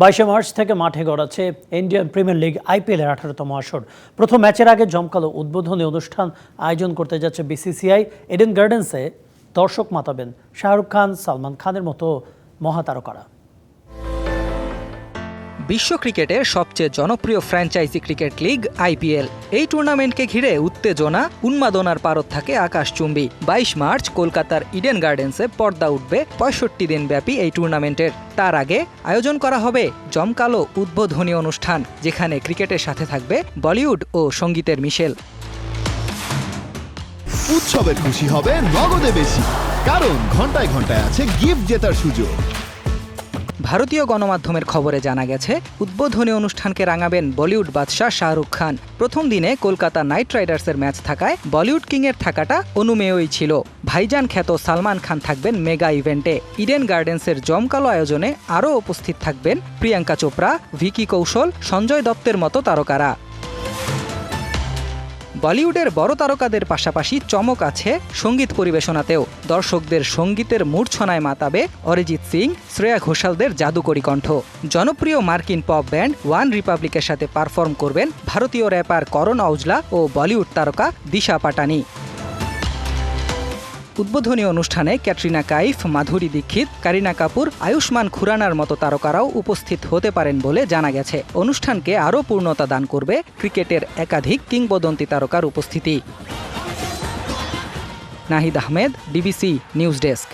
বাইশে মার্চ থেকে মাঠে গড়াচ্ছে ইন্ডিয়ান প্রিমিয়ার লিগ আইপিএল এর আঠারোতম আসর। প্রথম ম্যাচের আগে জমকালো উদ্বোধনী অনুষ্ঠান আয়োজন করতে যাচ্ছে বিসিসিআই। এডেন গার্ডেন্সে দর্শক মাতাবেন শাহরুখ খান, সালমান খানের মতো মহাতারকারা। বিশ্ব ক্রিকেটের সবচেয়ে জনপ্রিয় ফ্র্যাঞ্চাইজি ক্রিকেট লিগ, আইপিএল। এই টুর্নামেন্টকে ঘিরে উত্তেজনা, উন্মাদনার পারদ থাকে আকাশচুম্বী। বাইশ মার্চ কলকাতার ইডেন গার্ডেন্সে পর্দা উঠবে পঁয়ষট্টি দিন ব্যাপী এই টুর্নামেন্টের। তার আগে আয়োজন করা হবে জমকালো উদ্বোধনী অনুষ্ঠান, যেখানে ক্রিকেটের সাথে থাকবে বলিউড ও সঙ্গীতের মিশেল। উৎসবের খুশি হবে নগদে বেশি, কারণ ঘন্টায় ঘন্টায় আছে গিফট জেতার সুযোগ। ভারতীয় গণমাধ্যমের খবরে জানা গেছে, উদ্বোধনী অনুষ্ঠানকে রাঙাবেন বলিউড বাদশাহ শাহরুখ খান। প্রথম দিনে কলকাতা নাইট রাইডার্সের ম্যাচ থাকায় বলিউড কিংয়ের থাকাটা অনুমেয়ই ছিল। ভাইজান খ্যাত সালমান খান থাকবেন মেগা ইভেন্টে। ইডেন গার্ডেন্সের জমকালো আয়োজনে আরও উপস্থিত থাকবেন প্রিয়াঙ্কা চোপড়া, ভিকি কৌশল, সঞ্জয় দত্তের মতো তারকারা। বলিউডের বড় তারকাদের পাশাপাশি চমক আছে সংগীত পরিবেশনাতেও। দর্শকদের সঙ্গীতের মূর্ছনায় মাতাবে অরিজিৎ সিং, শ্রেয়া ঘোষালদের জাদুকরী কণ্ঠ। জনপ্রিয় মার্কিন পপ ব্যান্ড ওয়ান রিপাবলিকের সাথে পারফর্ম করবেন ভারতীয় র্যাপার করণ আউজলা ও বলিউড তারকা দিশা পাটানি। উদ্বোধনী অনুষ্ঠানে ক্যাটরিনা কাইফ, মাধুরী দীক্ষিত, কারিনা কাপুর, আয়ুষ্মান খুরানার মতো তারকারাও উপস্থিত হতে পারেন বলে জানা গেছে। অনুষ্ঠানকে আরও পূর্ণতা দান করবে ক্রিকেটের একাধিক কিংবদন্তি তারকার উপস্থিতি। Nahid Ahmed DBC news desk.